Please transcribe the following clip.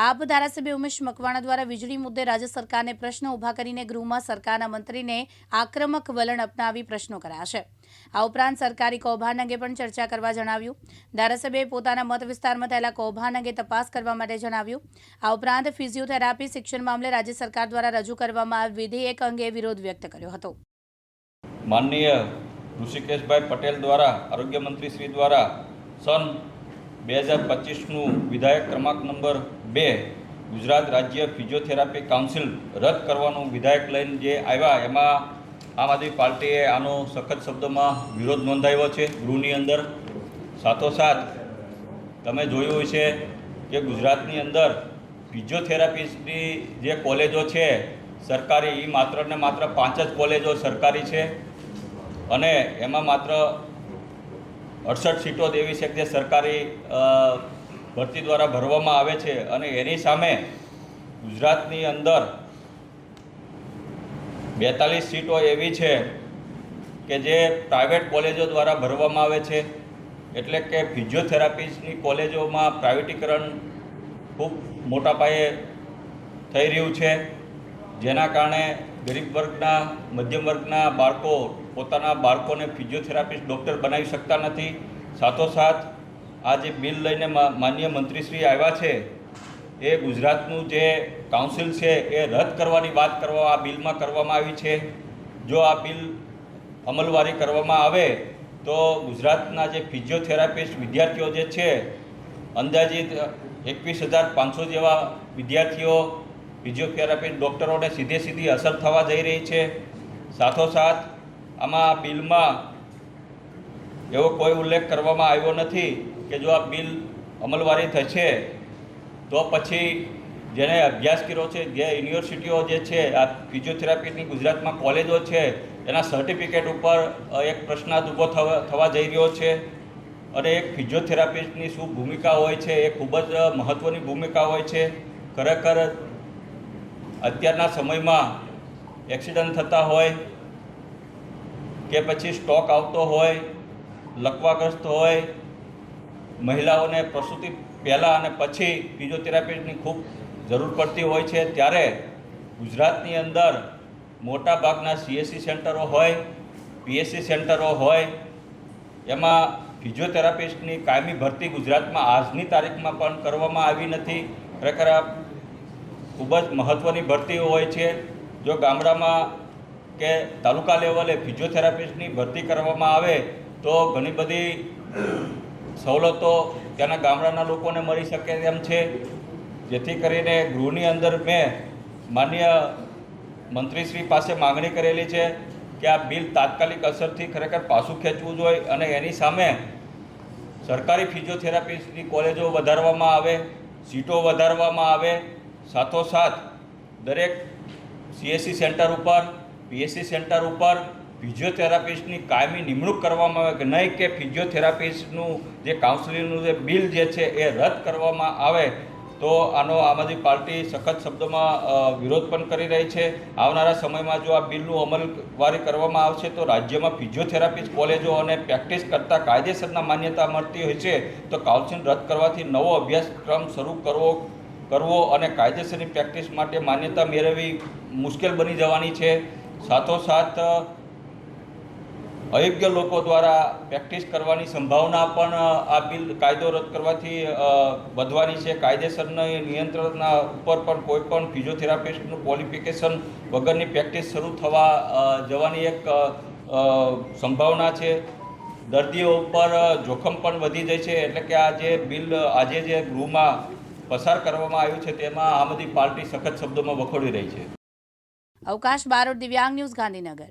આપ ધારાસભ્ય ઉમેશ મકવાણા દ્વારા વીજળી મુદ્દે રાજ્ય સરકારને પ્રશ્ન ઊભા કરીને ગૃહમાં સરકારના મંત્રીને આક્રમક વલણ અપનાવી પ્રશ્નો કર્યા છે. આ ઉપરાંત સરકારી કૌભાંડ અંગે પણ ચર્ચા કરવા જણાવ્યું. ધારાસભ્યએ પોતાના મત વિસ્તારમાં થયેલા કૌભાંડ અંગે તપાસ કરવા માટે જણાવ્યું. આ ઉપરાંત ફિઝિયોથેરાપી શિક્ષણ મામલે રાજ્ય સરકાર દ્વારા રજૂ કરવામાં આવેલ વિધેયક અંગે વિરોધ વ્યક્ત કર્યો હતો. માનનીય ઋષિકેશભાઈ પટેલ દ્વારા આરોગ્ય મંત્રી શ્રી દ્વારા સન બે હજાર પચીસનું વિધાયક ક્રમાંક નંબર બે ગુજરાત રાજ્ય ફિઝિયોથેરાપી કાઉન્સિલ રદ કરવાનું વિધાયક લઈને જે આવ્યા, એમાં આમ આદમી પાર્ટીએ આનો સખત શબ્દોમાં વિરોધ નોંધાવ્યો છે ગૃહની અંદર. સાથોસાથ, તમે જોયું હશે કે ગુજરાતની અંદર ફિઝિયોથેરાપિસ્ટની જે કોલેજો છે, સરકારી એ માત્ર ને માત્ર પાંચ જ કોલેજો સરકારી છે. અને એમાં માત્ર અડસઠ સીટો જ એવી છે જે સરકારી ભરતી દ્વારા ભરવામાં આવે છે અને એની સામે ગુજરાતની અંદર બેતાલીસ સીટો એવી છે કે જે પ્રાઇવેટ કોલેજો દ્વારા ભરવામાં આવે છે. એટલે કે ફિઝિયોથેરાપીસની કોલેજોમાં પ્રાઇવેટીકરણ ખૂબ મોટા પાયે થઈ રહ્યું છે. જેના કારણે ગરીબ વર્ગના, મધ્યમ વર્ગના બાળકો પોતાના બાળકોને ફિઝિયોથેરાપિસ્ટ ડૉક્ટર બનાવી શકતા નથી. સાથોસાથ, આ જે બિલ લઈને મા- માનનીય મંત્રીશ્રી આવ્યા છે, એ ગુજરાતનું જે કાઉન્સિલ છે, એ રદ કરવાની વાત કરવા, આ બિલમાં કરવામાં આવી છે. જો આ બિલ અમલવારી કરવામાં આવે, તો ગુજરાતના જે ફિઝિયોથેરાપિસ્ટ વિદ્યાર્થીઓ જે છે, અંદાજિત એકવીસ હજાર પાંચસો જેવા વિદ્યાર્થીઓ ફિઝિયોથેરાપિસ્ટ ડૉક્ટરોને સીધે સીધી અસર થવા જઈ રહી છે. સાથોસાથ, આમાં બિલમાં એવો કોઈ ઉલ્લેખ કરવામાં આવ્યો નથી કે જો આ બિલ અમલવારી થશે, તો પછી જેણે અભ્યાસ કર્યો છે, જે યુનિવર્સિટીઓ જે છે, આ ફિઝિયોથેરાપીની ગુજરાતમાં કોલેજો છે, એના સર્ટિફિકેટ ઉપર એક પ્રશ્નાર્થ ઊભો થવા જઈ રહ્યો છે. અને એક ફિઝિયોથેરાપિસ્ટની શું ભૂમિકા હોય છે, એ ખૂબ જ મહત્ત્વની ભૂમિકા હોય છે. ખરેખર અત્યારના સમયમાં એક્સિડન્ટ થતા હોય કે પછી સ્ટોક આવતો હોય, લકવાગ્રસ્ત હોય, મહિલાઓને પ્રસૂતિ પહેલાં અને પછી ફિઝિયોથેરાપિસ્ટની ખૂબ જરૂર પડતી હોય છે. ત્યારે ગુજરાતની અંદર મોટા ભાગના સીએસસી સેન્ટરો હોય પીએસસી સેન્ટરો હોય, એમાં ફિઝિયોથેરાપિસ્ટની કાયમી ભરતી ગુજરાતમાં આજની તારીખમાં પણ કરવામાં આવી નથી. ખરેખર ખૂબ જ મહત્ત્વની ભરતી હોય છે. જો ગામડામાં કે તાલુકા લેવલે ફિઝિયોથેરાપિસ્ટની ભરતી કરવામાં આવે, તો ઘણી બધી સવલતો ત્યાંના ગામડાના લોકોને મળી શકે એમ છે. જેથી કરીને ગૃહની અંદર મેં માન્ય મંત્રીશ્રી પાસે માગણી કરેલી છે કે આ બિલ તાત્કાલિક અસરથી ખરેખર પાછું ખેંચવું જોઈએ અને એની સામે સરકારી ફિઝિયોથેરાપિસ્ટની કોલેજો વધારવામાં આવે, સીટો વધારવામાં આવે સાથોસાથ દરેક સીએસસી સેન્ટર ઉપર પીએસસી સેન્ટર ઉપર ફિઝિયોથેરાપિસ્ટની કાયમી નિમણૂક કરવામાં આવે કે નહીં કે ફિઝિયોથેરાપિસ્ટનું જે કાઉન્સિલિંગનું જે બિલ જે છે એ રદ કરવામાં આવે, તો આનો આમ આદમી પાર્ટી સખત શબ્દોમાં વિરોધ પણ કરી રહી છે. આવનારા સમયમાં જો આ બિલનું અમલવારી કરવામાં આવશે, તો રાજ્યમાં ફિઝિયોથેરાપિસ્ટ કોલેજો અને પ્રેક્ટિસ કરતાં કાયદેસરના માન્યતા મળતી હોય છે. તો કાઉન્સિલ રદ કરવાથી નવો અભ્યાસક્રમ શરૂ કરવો કરવો અને કાયદેસરની પ્રેક્ટિસ માટે માન્યતા મેળવવી મુશ્કેલ બની જવાની છે. સાથોસાથ, અયોગ્ય લોકો દ્વારા પ્રેક્ટિસ કરવાની સંભાવના પણ આ બિલ કાયદો રદ કરવાથી વધવાની છે. કાયદેસરના નિયંત્રણના ઉપર પણ કોઈ પણ ફિઝિયોથેરાપિસ્ટનું ક્વોલિફિકેશન વગરની પ્રેક્ટિસ શરૂ થવા જવાની એક સંભાવના છે. દર્દીઓ ઉપર જોખમ પણ વધી જાય છે. એટલે કે આ જે બિલ, આજે જે ગૃહમાં પસાર કરવામાં આવ્યું છે, તેમાં આમ આદમી પાર્ટી સખત શબ્દોમાં વખોડી રહી છે. અવકાશ બારોટ દિવ્યાંગ ન્યૂઝ ગાંધીનગર.